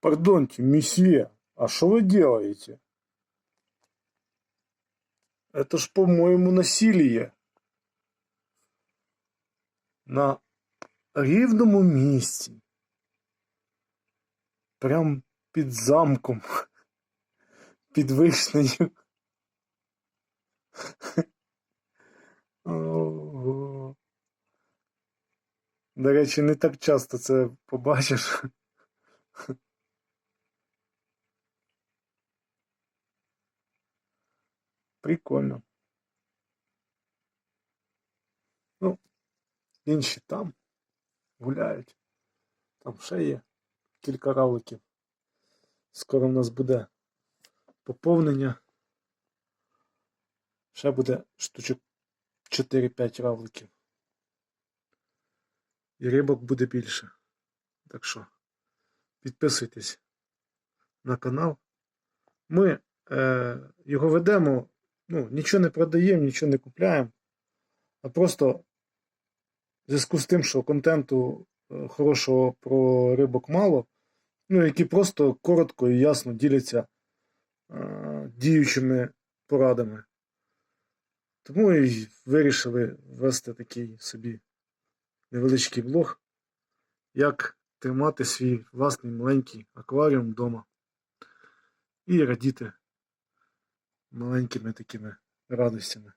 Пардоньте, месье, а что вы делаете? Это ж, по-моему, насилие. На рівному місці. Прям під замком. Під вишнею. Ого. До речі, не так часто це побачиш. Прикольно. Ну, інші там гуляють. Там ще є кілька равликів. Скоро в нас буде поповнення. Ще буде штучок 4-5 равликів. І рибок буде більше. Так що підписуйтесь на канал. Ми е, його ведемо, ну, нічого не продаємо, нічого не купляємо, а просто в зв'язку з тим, що контенту е, хорошого про рибок мало, ну, які просто коротко і ясно діляться е, діючими порадами. Тому і вирішили ввести такий собі невеличкий блог, як тримати свій власний маленький акваріум вдома і радіти маленькими такими радостями.